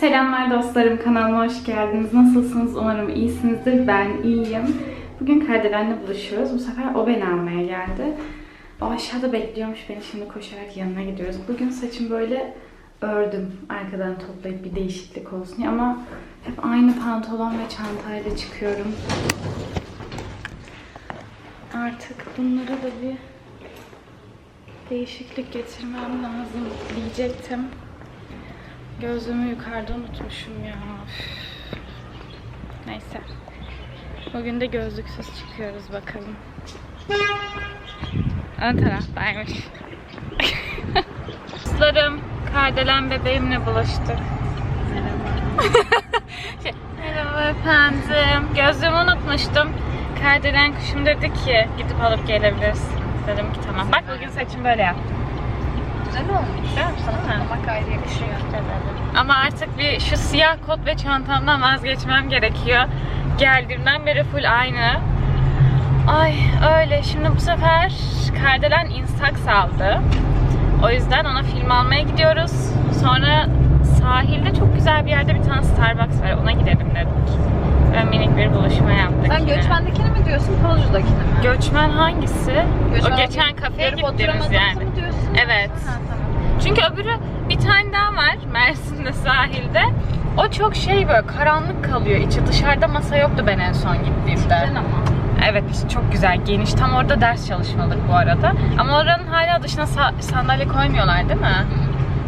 Selamlar dostlarım, kanalıma hoş geldiniz. Nasılsınız? Umarım iyisinizdir. Ben iyiyim. Bugün Kardelen'le buluşuyoruz. Bu sefer o beni almaya geldi. O aşağıda bekliyormuş beni. Şimdi koşarak yanına gidiyoruz. Bugün saçım böyle ördüm. Arkadan toplayıp bir değişiklik olsun diye. Ama hep aynı pantolon ve çantayla çıkıyorum. Artık bunlara da bir değişiklik getirmem lazım diyecektim. Gözlüğümü yukarıda unutmuşum ya. Neyse. Bugün de gözlüksüz çıkıyoruz bakalım. Ön taraftaymış. Dostlarım, Kardelen bebeğimle buluştuk. Şey, Merhaba efendim. Gözlüğümü unutmuştum. Kardelen kuşum dedi ki gidip alıp gelebiliriz. Dedim ki tamam. Bak bugün saçımı böyle yaptım. Güzel olmuş. Mi sana? Ama ayrı yakışıyor. Ama artık bir şu siyah kot ve çantamdan vazgeçmem gerekiyor. Geldiğimden beri full aynı. Ay öyle. Şimdi bu sefer Kardelen Instax aldı. O yüzden ona film almaya gidiyoruz. Sonra sahilde çok güzel bir yerde bir tane Starbucks var. Ona gidelim dedik. Ve minik bir buluşma yaptık. Sen yine. göçmendekini mi diyorsun, Pavlucu'dakini mi? Göçmen hangisi? Göçmen o geçen kafeye oturamadığımızı yani. Evet. Ha, tamam. Çünkü öbürü bir tane daha var Mersin'de sahilde. O çok şey böyle karanlık kalıyor içi. Dışarıda masa yoktu ben en son gittiğimde. Güzel ama. Evet işte çok güzel geniş. Tam orada ders çalışmalık bu arada. Ama oranın hala dışına sa- sandalye koymuyorlar değil mi?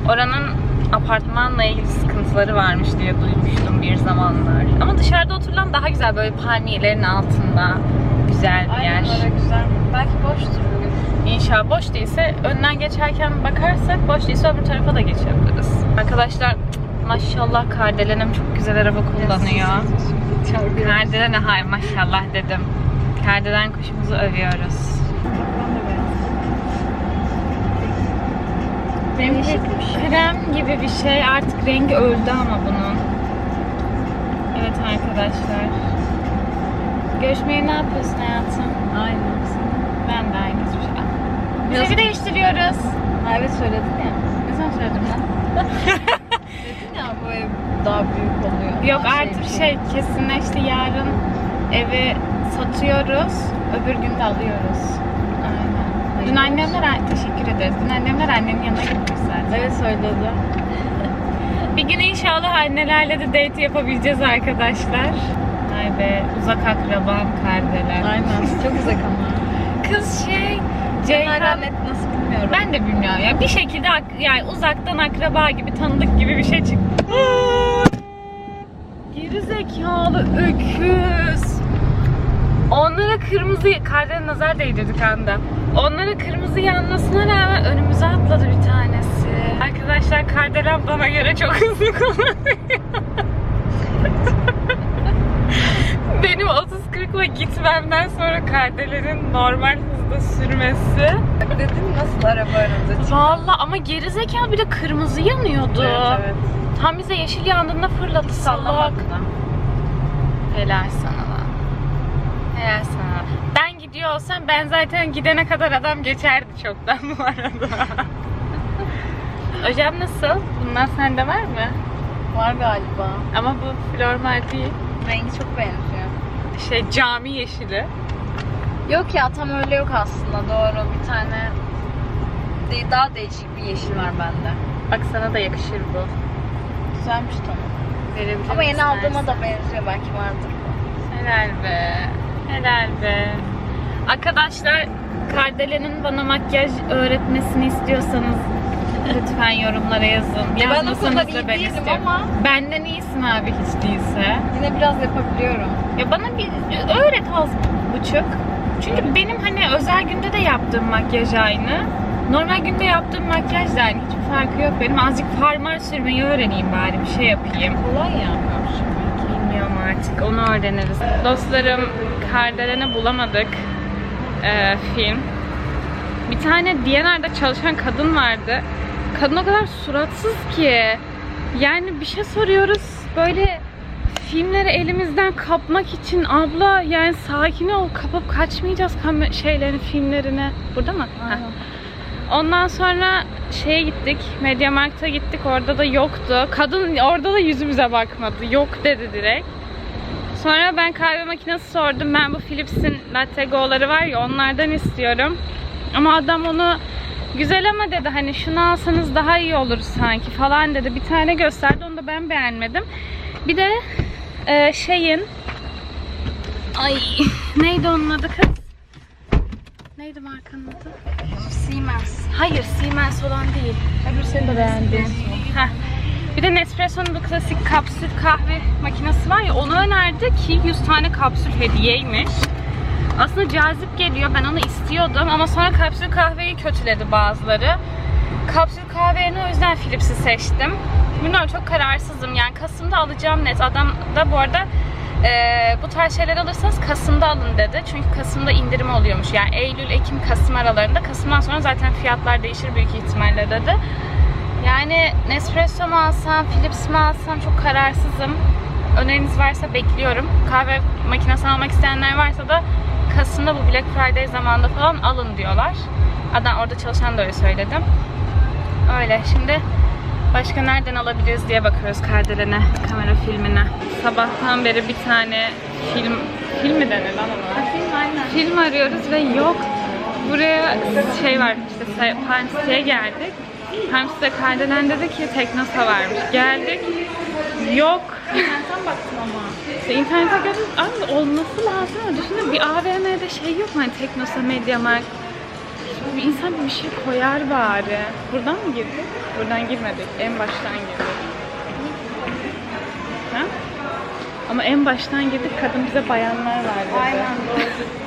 Oranın apartmanla ilgili sıkıntıları varmış diye duymuştum bir zamanlar. Ama dışarıda oturulan daha güzel böyle palmiyelerin altında. Güzel bir yer. Aynen öyle güzel. Belki boştur İnşallah boş değilse önden geçerken bakarsak boş değilse öbür tarafa da geçebiliriz. Arkadaşlar maşallah Kardelenim çok güzel araba kullanıyor. Kardelen'e hay maşallah dedim. Kardelen kuşumuzu övüyoruz. Bir şey. Krem gibi bir şey artık rengi öldü ama bunun. Evet arkadaşlar. Görüşmeye ne yapıyorsun hayatım? Aynen. Ben de aynı hiçbir şey. Biz Biraz- evi değiştiriyoruz. Ha, evet söyledin ya. Ne zaman söyledim lan? Dedin ya bu ev daha büyük oluyor. Yok Daha artık bir şey kesinleşti yarın evi satıyoruz. Öbür gün de alıyoruz. Aynen. Dün annemler teşekkür ederiz. Dün annemler annemin yanına gitmiş zaten. Evet söyledi. Bir gün inşallah annelerle de date yapabileceğiz arkadaşlar. Ay be uzak akrabam kardeler. Aynen. Çok uzak ama. Kız şey Ceyhan net nasıl bilmiyorum. ben de bilmiyorum ya. Bir şekilde ak- yani uzaktan akraba gibi tanıdık gibi bir şey çıktı. Geri zekalı öküz. Onlara kırmızı kardelen nazar değdirdik anda. Onlara kırmızı yanmasına rağmen önümüze atladı bir tanesi. Arkadaşlar kardelen bana göre çok hızlı kullanıyor. Benim 30-40'la gitmemden sonra kardelenin normal hızda sürmesi. Dedin nasıl araba çıktı? Valla ama gerizekalı bir de kırmızı yanıyordu. Evet evet. Tam bize yeşil yandığında fırladı salak. Helal sana lan. Helal sana. Ben gidiyor olsam ben zaten gidene kadar adam geçerdi çoktan bu arada. Hocam nasıl? Bundan sende var mı? Var galiba. Ama bu flormal değil. Rengi çok benziyor. Şey cami yeşili. Yok ya tam öyle yok aslında doğru bir tane de- daha değişik bir yeşil var bende. Bak sana da yakışır bu. Güzelmiş tamam. Verebilir Ama yeni aldığıma da benziyor belki vardır. Helal be. Helal be. Arkadaşlar Kardelen'in bana makyaj öğretmesini istiyorsanız lütfen yorumlara yazın. Ya ben o Yazmasanız kadar da iyi ben değilim istiyorum. ama Benden iyisin abi hiç değilse. yine biraz yapabiliyorum. Ya bana bir öğret az buçuk. Çünkü benim hani özel günde de yaptığım makyaj aynı. Normal günde yaptığım makyaj da aynı. Hiçbir farkı yok. Benim azıcık farmar sürmeyi öğreneyim bari bir şey yapayım. Kolay ya. Bilmiyorum artık onu öğreniriz. Dostlarım Kardelen'i bulamadık ee, film. Bir tane DNR'da çalışan kadın vardı. Kadın o kadar suratsız ki. Yani bir şey soruyoruz böyle filmleri elimizden kapmak için abla yani sakin ol kapıp kaçmayacağız kam- şeylerin filmlerine. Burada mı? Heh. Ondan sonra şeye gittik, Mediamarkt'a gittik. Orada da yoktu. Kadın orada da yüzümüze bakmadı. Yok dedi direkt. Sonra ben kahve makinesi sordum. Ben bu Philips'in Latte Go'ları var ya onlardan istiyorum. Ama adam onu güzel ama dedi hani şunu alsanız daha iyi olur sanki falan dedi. Bir tane gösterdi onu da ben beğenmedim. Bir de e, şeyin ay neydi onun adı kız? Neydi markanın adı? Siemens. Hayır Siemens olan değil. Öbür seni de beğendim. Heh. Bir de Nespresso'nun bu klasik kapsül kahve makinesi var ya onu önerdi ki 100 tane kapsül hediyeymiş. Aslında cazip geliyor. Ben onu istiyordum ama sonra kapsül kahveyi kötüledi bazıları. Kapsül kahve yerine o yüzden Philips'i seçtim. Bilmiyorum çok kararsızım. Yani Kasım'da alacağım net. Adam da bu arada eee, bu tarz şeyler alırsanız Kasım'da alın dedi. Çünkü Kasım'da indirim oluyormuş. Yani Eylül, Ekim, Kasım aralarında. Kasım'dan sonra zaten fiyatlar değişir büyük ihtimalle dedi. Yani Nespresso mu alsam, Philips mi alsam çok kararsızım. Öneriniz varsa bekliyorum. Kahve makinesi almak isteyenler varsa da Kasım'da bu Black Friday zamanında falan alın diyorlar. Adam orada çalışan da öyle söyledim. Öyle. Şimdi başka nereden alabiliriz diye bakıyoruz Kardelen'e, kamera filmine. Sabahtan beri bir tane film, film mi denir lan ona? Film aynen. Film arıyoruz ve yok. Buraya şey var işte Palm City'ye geldik. Palm City'de Kardelen dedi ki Teknosa varmış. Geldik. Yok. İnternetten baktım ama. İşte internete gördüm. Abi olması lazım düşünün bir AVM'de şey yok mu? Hani Teknosa, Mediamarkt. Bir insan bir şey koyar bari. Buradan mı girdik? Buradan girmedik. En baştan girdik. Ha? Ama en baştan girdik. Kadın bize bayanlar var dedi. Aynen doğru.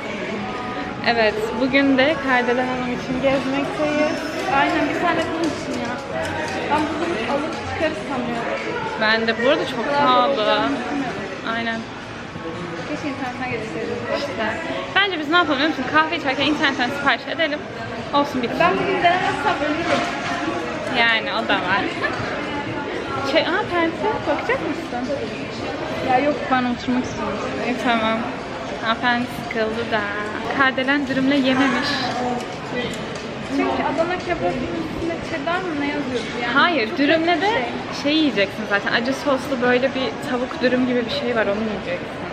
Evet, bugün de Kardelen Hanım için gezmekteyiz. Aynen bir tane bunun için ya. Ben bunu alıp çıkarız sanıyorum. Ben de bu arada çok pahalı. Aynen. Keşke internetten getirseydim. İşte. Bence biz ne yapalım biliyor musun? Kahve içerken internetten sipariş edelim. Olsun bitti. Ben bugün denemezsem ölürüm. Yani o da var. Şey, aa pense bakacak mısın? Ya yok ben oturmak istiyorum. İyi tamam. Hanımefendi sıkıldı da. Kardelen dürümle yememiş. Çünkü Adana kebabının üstünde cheddar mı ne yazıyordu yani? Hayır, Çok dürümle de şey. şey yiyeceksin zaten. Acı soslu böyle bir tavuk dürüm gibi bir şey var, onu yiyeceksin.